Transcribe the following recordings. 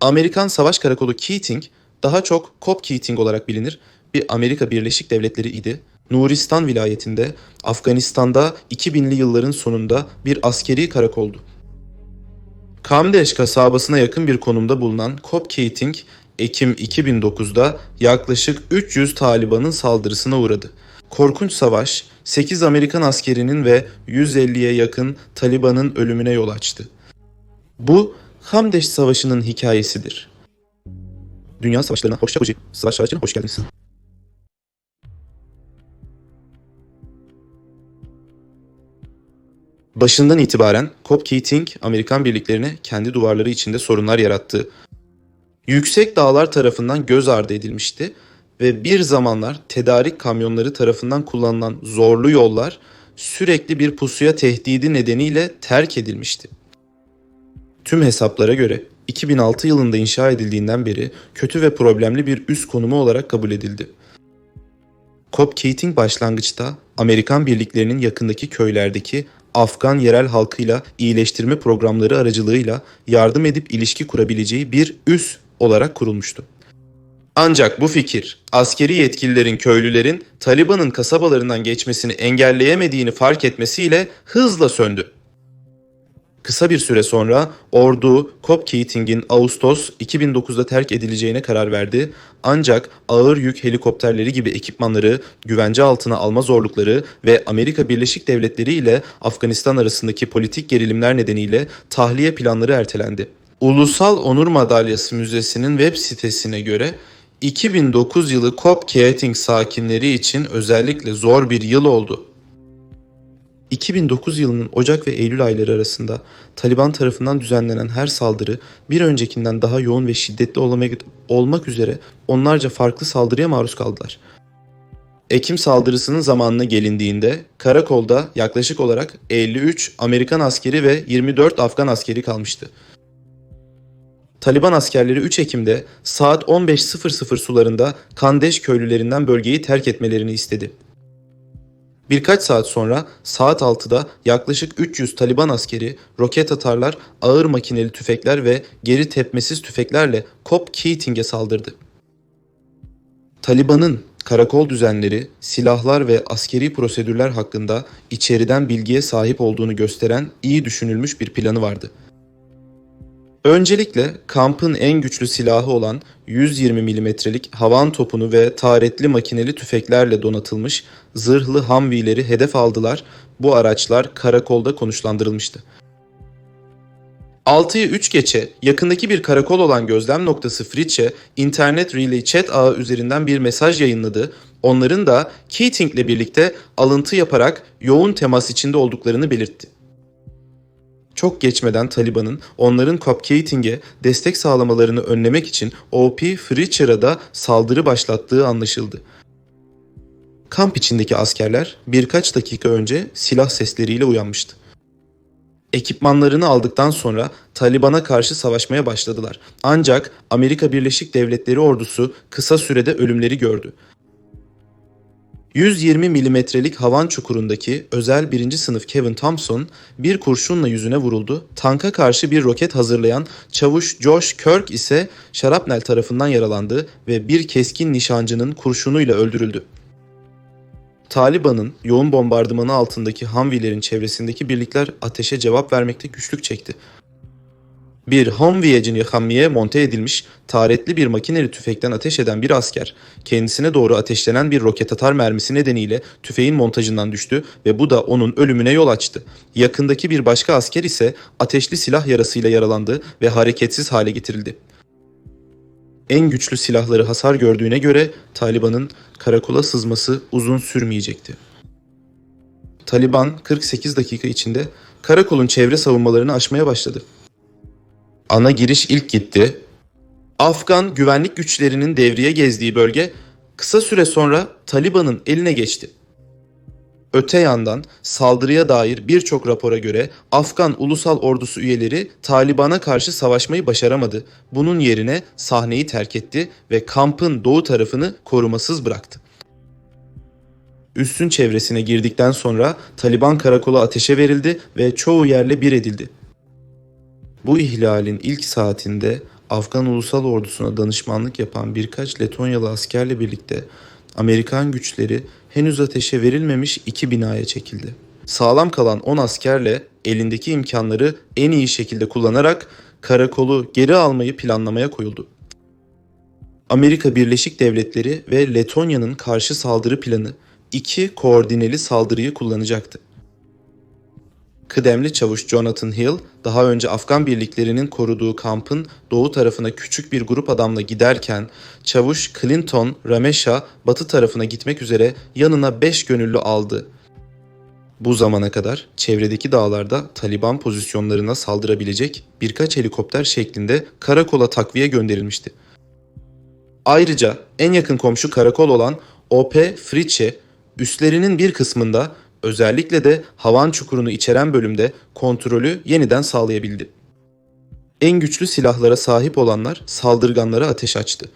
Amerikan Savaş Karakolu Keating, daha çok Cop Keating olarak bilinir, bir Amerika Birleşik Devletleri idi. Nuristan vilayetinde, Afganistan'da 2000'li yılların sonunda bir askeri karakoldu. Kamdeş kasabasına yakın bir konumda bulunan Cop Keating, Ekim 2009'da yaklaşık 300 Taliban'ın saldırısına uğradı. Korkunç savaş, 8 Amerikan askerinin ve 150'ye yakın Taliban'ın ölümüne yol açtı. Bu Hamdeş Savaşı'nın hikayesidir. Dünya savaşlarına hoş geldiniz. Savaş savaşlarına hoş geldiniz. Başından itibaren Cop Keating Amerikan birliklerine kendi duvarları içinde sorunlar yarattı. Yüksek dağlar tarafından göz ardı edilmişti ve bir zamanlar tedarik kamyonları tarafından kullanılan zorlu yollar sürekli bir pusuya tehdidi nedeniyle terk edilmişti. Tüm hesaplara göre 2006 yılında inşa edildiğinden beri kötü ve problemli bir üst konumu olarak kabul edildi. Cop Keating başlangıçta Amerikan birliklerinin yakındaki köylerdeki Afgan yerel halkıyla iyileştirme programları aracılığıyla yardım edip ilişki kurabileceği bir üs olarak kurulmuştu. Ancak bu fikir askeri yetkililerin köylülerin Taliban'ın kasabalarından geçmesini engelleyemediğini fark etmesiyle hızla söndü. Kısa bir süre sonra ordu Cop Keating'in Ağustos 2009'da terk edileceğine karar verdi. Ancak ağır yük helikopterleri gibi ekipmanları güvence altına alma zorlukları ve Amerika Birleşik Devletleri ile Afganistan arasındaki politik gerilimler nedeniyle tahliye planları ertelendi. Ulusal Onur Madalyası Müzesi'nin web sitesine göre 2009 yılı Cop Keating sakinleri için özellikle zor bir yıl oldu. 2009 yılının Ocak ve Eylül ayları arasında Taliban tarafından düzenlenen her saldırı bir öncekinden daha yoğun ve şiddetli olmak, üzere onlarca farklı saldırıya maruz kaldılar. Ekim saldırısının zamanına gelindiğinde karakolda yaklaşık olarak 53 Amerikan askeri ve 24 Afgan askeri kalmıştı. Taliban askerleri 3 Ekim'de saat 15.00 sularında Kandeş köylülerinden bölgeyi terk etmelerini istedi. Birkaç saat sonra saat 6'da yaklaşık 300 Taliban askeri, roket atarlar, ağır makineli tüfekler ve geri tepmesiz tüfeklerle Cop Keating'e saldırdı. Taliban'ın karakol düzenleri, silahlar ve askeri prosedürler hakkında içeriden bilgiye sahip olduğunu gösteren iyi düşünülmüş bir planı vardı. Öncelikle kampın en güçlü silahı olan 120 milimetrelik havan topunu ve taretli makineli tüfeklerle donatılmış zırhlı Humvee'leri hedef aldılar. Bu araçlar karakolda konuşlandırılmıştı. 6'yı 3 geçe yakındaki bir karakol olan gözlem noktası Fritsch'e internet relay chat ağı üzerinden bir mesaj yayınladı. Onların da Keating'le birlikte alıntı yaparak yoğun temas içinde olduklarını belirtti. Çok geçmeden Taliban'ın onların Cupcating'e destek sağlamalarını önlemek için OP Fritcher'a da saldırı başlattığı anlaşıldı. Kamp içindeki askerler birkaç dakika önce silah sesleriyle uyanmıştı. Ekipmanlarını aldıktan sonra Taliban'a karşı savaşmaya başladılar. Ancak Amerika Birleşik Devletleri ordusu kısa sürede ölümleri gördü. 120 milimetrelik havan çukurundaki özel birinci sınıf Kevin Thompson bir kurşunla yüzüne vuruldu. Tanka karşı bir roket hazırlayan çavuş Josh Kirk ise şarapnel tarafından yaralandı ve bir keskin nişancının kurşunuyla öldürüldü. Taliban'ın yoğun bombardımanı altındaki Humvee'lerin çevresindeki birlikler ateşe cevap vermekte güçlük çekti. Bir Humvee Cinihamiye monte edilmiş taretli bir makineli tüfekten ateş eden bir asker kendisine doğru ateşlenen bir roket atar mermisi nedeniyle tüfeğin montajından düştü ve bu da onun ölümüne yol açtı. Yakındaki bir başka asker ise ateşli silah yarasıyla yaralandı ve hareketsiz hale getirildi. En güçlü silahları hasar gördüğüne göre Taliban'ın karakola sızması uzun sürmeyecekti. Taliban 48 dakika içinde karakolun çevre savunmalarını aşmaya başladı. Ana giriş ilk gitti. Afgan güvenlik güçlerinin devriye gezdiği bölge kısa süre sonra Taliban'ın eline geçti. Öte yandan saldırıya dair birçok rapora göre Afgan Ulusal Ordusu üyeleri Taliban'a karşı savaşmayı başaramadı. Bunun yerine sahneyi terk etti ve kampın doğu tarafını korumasız bıraktı. Üssün çevresine girdikten sonra Taliban karakolu ateşe verildi ve çoğu yerle bir edildi. Bu ihlalin ilk saatinde Afgan Ulusal Ordusu'na danışmanlık yapan birkaç Letonyalı askerle birlikte Amerikan güçleri henüz ateşe verilmemiş iki binaya çekildi. Sağlam kalan 10 askerle elindeki imkanları en iyi şekilde kullanarak karakolu geri almayı planlamaya koyuldu. Amerika Birleşik Devletleri ve Letonya'nın karşı saldırı planı iki koordineli saldırıyı kullanacaktı. Kıdemli çavuş Jonathan Hill daha önce Afgan birliklerinin koruduğu kampın doğu tarafına küçük bir grup adamla giderken çavuş Clinton Ramesha batı tarafına gitmek üzere yanına 5 gönüllü aldı. Bu zamana kadar çevredeki dağlarda Taliban pozisyonlarına saldırabilecek birkaç helikopter şeklinde karakola takviye gönderilmişti. Ayrıca en yakın komşu karakol olan OP Friche üslerinin bir kısmında özellikle de havan çukurunu içeren bölümde kontrolü yeniden sağlayabildi. En güçlü silahlara sahip olanlar saldırganlara ateş açtı.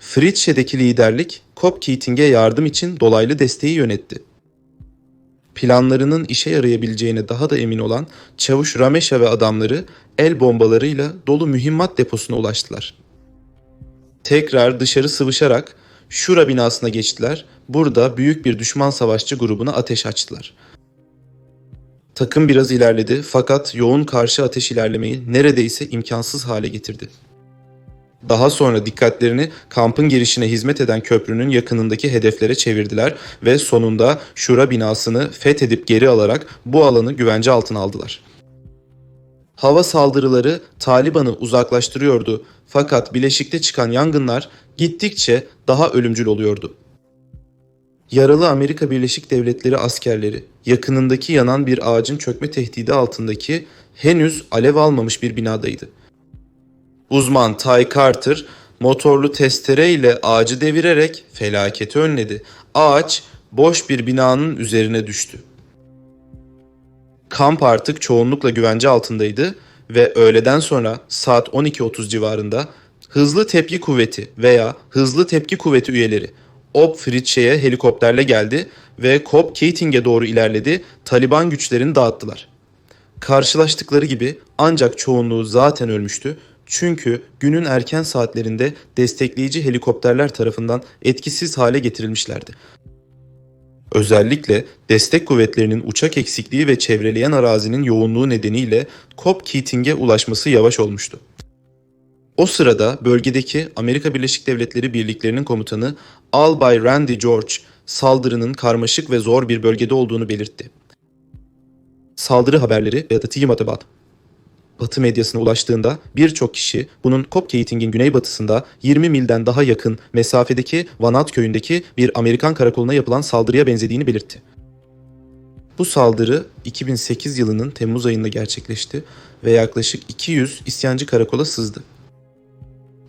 Fritzsche'deki liderlik Kop Keating'e yardım için dolaylı desteği yönetti. Planlarının işe yarayabileceğine daha da emin olan Çavuş Rameşa ve adamları el bombalarıyla dolu mühimmat deposuna ulaştılar. Tekrar dışarı sıvışarak Şura binasına geçtiler. Burada büyük bir düşman savaşçı grubuna ateş açtılar. Takım biraz ilerledi fakat yoğun karşı ateş ilerlemeyi neredeyse imkansız hale getirdi. Daha sonra dikkatlerini kampın girişine hizmet eden köprünün yakınındaki hedeflere çevirdiler ve sonunda Şura binasını fethedip geri alarak bu alanı güvence altına aldılar. Hava saldırıları Taliban'ı uzaklaştırıyordu fakat Bileşik'te çıkan yangınlar gittikçe daha ölümcül oluyordu. Yaralı Amerika Birleşik Devletleri askerleri yakınındaki yanan bir ağacın çökme tehdidi altındaki henüz alev almamış bir binadaydı. Uzman Ty Carter motorlu testere ile ağacı devirerek felaketi önledi. Ağaç boş bir binanın üzerine düştü. Kamp artık çoğunlukla güvence altındaydı ve öğleden sonra saat 12.30 civarında Hızlı Tepki Kuvveti veya Hızlı Tepki Kuvveti üyeleri Ob Fritzsche'ye helikopterle geldi ve Cobb Keating'e doğru ilerledi, Taliban güçlerini dağıttılar. Karşılaştıkları gibi ancak çoğunluğu zaten ölmüştü çünkü günün erken saatlerinde destekleyici helikopterler tarafından etkisiz hale getirilmişlerdi. Özellikle destek kuvvetlerinin uçak eksikliği ve çevreleyen arazinin yoğunluğu nedeniyle Cobb Keating'e ulaşması yavaş olmuştu. O sırada bölgedeki Amerika Birleşik Devletleri birliklerinin komutanı Albay Randy George saldırının karmaşık ve zor bir bölgede olduğunu belirtti. Saldırı haberleri ve The Tigimatabad Batı medyasına ulaştığında birçok kişi bunun Kopkeating'in güneybatısında 20 milden daha yakın mesafedeki Vanat köyündeki bir Amerikan karakoluna yapılan saldırıya benzediğini belirtti. Bu saldırı 2008 yılının Temmuz ayında gerçekleşti ve yaklaşık 200 isyancı karakola sızdı.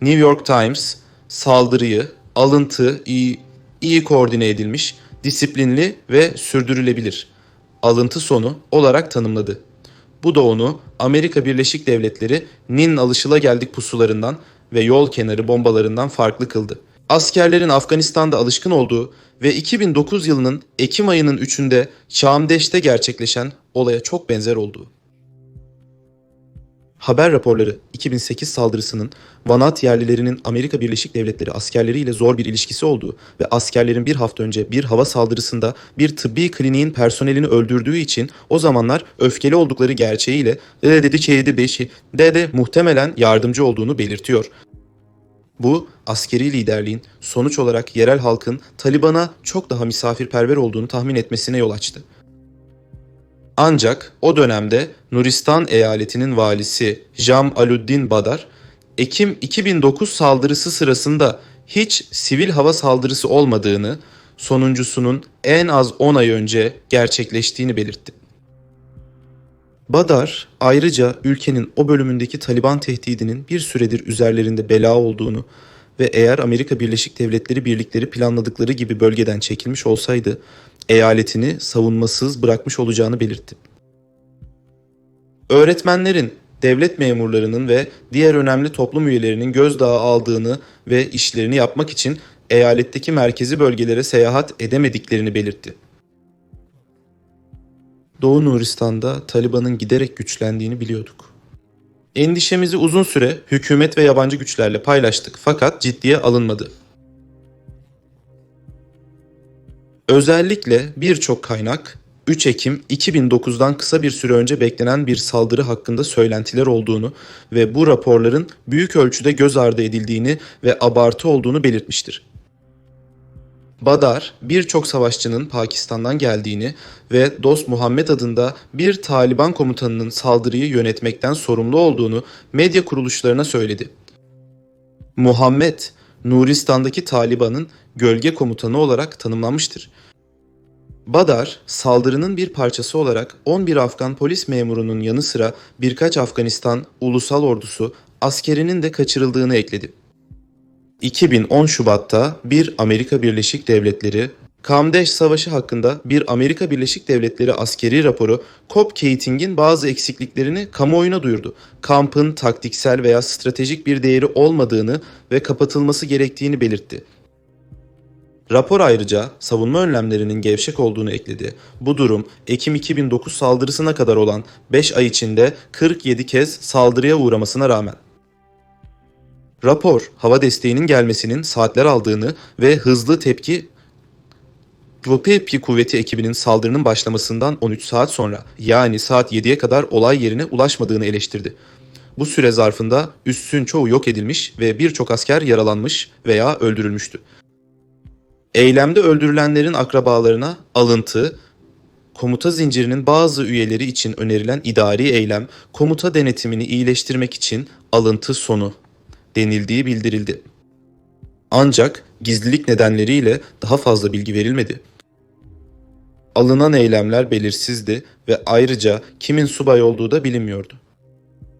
New York Times saldırıyı alıntı iyi, iyi koordine edilmiş, disiplinli ve sürdürülebilir alıntı sonu olarak tanımladı. Bu da onu Amerika Birleşik Devletleri Nin alışılageldik pusularından ve yol kenarı bombalarından farklı kıldı. Askerlerin Afganistan'da alışkın olduğu ve 2009 yılının Ekim ayının 3'ünde Çamdeş'te gerçekleşen olaya çok benzer olduğu. Haber raporları 2008 saldırısının Vanat yerlilerinin Amerika Birleşik Devletleri askerleriyle zor bir ilişkisi olduğu ve askerlerin bir hafta önce bir hava saldırısında bir tıbbi kliniğin personelini öldürdüğü için o zamanlar öfkeli oldukları gerçeğiyle Dede dedi çeydi beşi Dede muhtemelen yardımcı olduğunu belirtiyor. Bu askeri liderliğin sonuç olarak yerel halkın Taliban'a çok daha misafirperver olduğunu tahmin etmesine yol açtı. Ancak o dönemde Nuristan eyaletinin valisi Jam Aluddin Badar, Ekim 2009 saldırısı sırasında hiç sivil hava saldırısı olmadığını, sonuncusunun en az 10 ay önce gerçekleştiğini belirtti. Badar ayrıca ülkenin o bölümündeki Taliban tehdidinin bir süredir üzerlerinde bela olduğunu ve eğer Amerika Birleşik Devletleri birlikleri planladıkları gibi bölgeden çekilmiş olsaydı eyaletini savunmasız bırakmış olacağını belirtti. Öğretmenlerin, devlet memurlarının ve diğer önemli toplum üyelerinin gözdağı aldığını ve işlerini yapmak için eyaletteki merkezi bölgelere seyahat edemediklerini belirtti. Doğu Nuristan'da Taliban'ın giderek güçlendiğini biliyorduk. Endişemizi uzun süre hükümet ve yabancı güçlerle paylaştık fakat ciddiye alınmadı. Özellikle birçok kaynak 3 Ekim 2009'dan kısa bir süre önce beklenen bir saldırı hakkında söylentiler olduğunu ve bu raporların büyük ölçüde göz ardı edildiğini ve abartı olduğunu belirtmiştir. Badar birçok savaşçının Pakistan'dan geldiğini ve Dost Muhammed adında bir Taliban komutanının saldırıyı yönetmekten sorumlu olduğunu medya kuruluşlarına söyledi. Muhammed, Nuristan'daki Taliban'ın gölge komutanı olarak tanımlanmıştır. Badar, saldırının bir parçası olarak 11 Afgan polis memurunun yanı sıra birkaç Afganistan ulusal ordusu askerinin de kaçırıldığını ekledi. 2010 Şubat'ta bir Amerika Birleşik Devletleri Kamdeş Savaşı hakkında bir Amerika Birleşik Devletleri askeri raporu Cop Keating'in bazı eksikliklerini kamuoyuna duyurdu. Kampın taktiksel veya stratejik bir değeri olmadığını ve kapatılması gerektiğini belirtti. Rapor ayrıca savunma önlemlerinin gevşek olduğunu ekledi. Bu durum Ekim 2009 saldırısına kadar olan 5 ay içinde 47 kez saldırıya uğramasına rağmen. Rapor, hava desteğinin gelmesinin saatler aldığını ve hızlı tepki Tepki Kuvveti ekibinin saldırının başlamasından 13 saat sonra yani saat 7'ye kadar olay yerine ulaşmadığını eleştirdi. Bu süre zarfında üssün çoğu yok edilmiş ve birçok asker yaralanmış veya öldürülmüştü. Eylemde öldürülenlerin akrabalarına alıntı, komuta zincirinin bazı üyeleri için önerilen idari eylem, komuta denetimini iyileştirmek için alıntı sonu denildiği bildirildi. Ancak gizlilik nedenleriyle daha fazla bilgi verilmedi. Alınan eylemler belirsizdi ve ayrıca kimin subay olduğu da bilinmiyordu.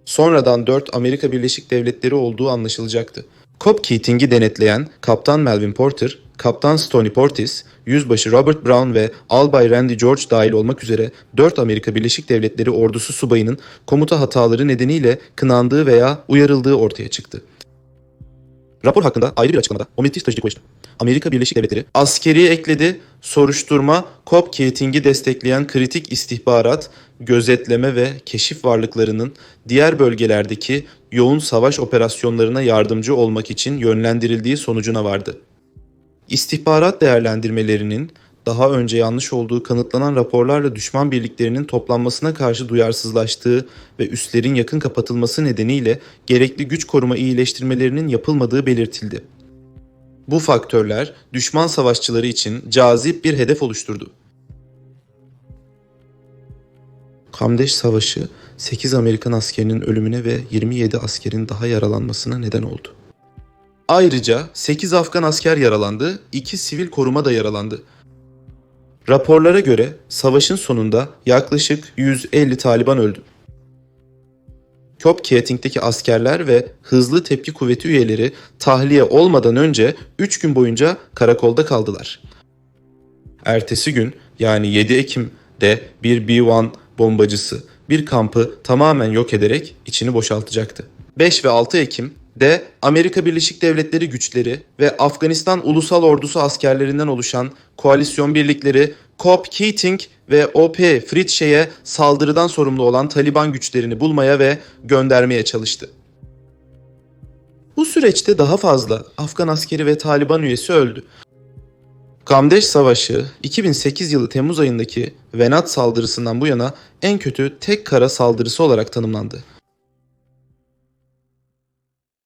Sonradan 4 Amerika Birleşik Devletleri olduğu anlaşılacaktı. Cop Keating'i denetleyen Kaptan Melvin Porter, Kaptan Stony Portis, Yüzbaşı Robert Brown ve Albay Randy George dahil olmak üzere 4 Amerika Birleşik Devletleri ordusu subayının komuta hataları nedeniyle kınandığı veya uyarıldığı ortaya çıktı. Rapor hakkında ayrı bir açıklamada Omnitis taşıcı koyuştu. Amerika Birleşik Devletleri askeri ekledi, soruşturma, Cop Keating'i destekleyen kritik istihbarat, gözetleme ve keşif varlıklarının diğer bölgelerdeki yoğun savaş operasyonlarına yardımcı olmak için yönlendirildiği sonucuna vardı. İstihbarat değerlendirmelerinin daha önce yanlış olduğu kanıtlanan raporlarla düşman birliklerinin toplanmasına karşı duyarsızlaştığı ve üslerin yakın kapatılması nedeniyle gerekli güç koruma iyileştirmelerinin yapılmadığı belirtildi. Bu faktörler düşman savaşçıları için cazip bir hedef oluşturdu. Kamdeş Savaşı 8 Amerikan askerinin ölümüne ve 27 askerin daha yaralanmasına neden oldu. Ayrıca 8 Afgan asker yaralandı, 2 sivil koruma da yaralandı. Raporlara göre savaşın sonunda yaklaşık 150 Taliban öldü. Cop Keating'deki askerler ve hızlı tepki kuvveti üyeleri tahliye olmadan önce 3 gün boyunca karakolda kaldılar. Ertesi gün yani 7 Ekim'de bir B-1 bombacısı bir kampı tamamen yok ederek içini boşaltacaktı. 5 ve 6 Ekim de Amerika Birleşik Devletleri güçleri ve Afganistan Ulusal Ordusu askerlerinden oluşan koalisyon birlikleri Cop Keating ve OP Fritşe'ye saldırıdan sorumlu olan Taliban güçlerini bulmaya ve göndermeye çalıştı. Bu süreçte daha fazla Afgan askeri ve Taliban üyesi öldü. Kamdeş Savaşı 2008 yılı Temmuz ayındaki Venat saldırısından bu yana en kötü tek kara saldırısı olarak tanımlandı.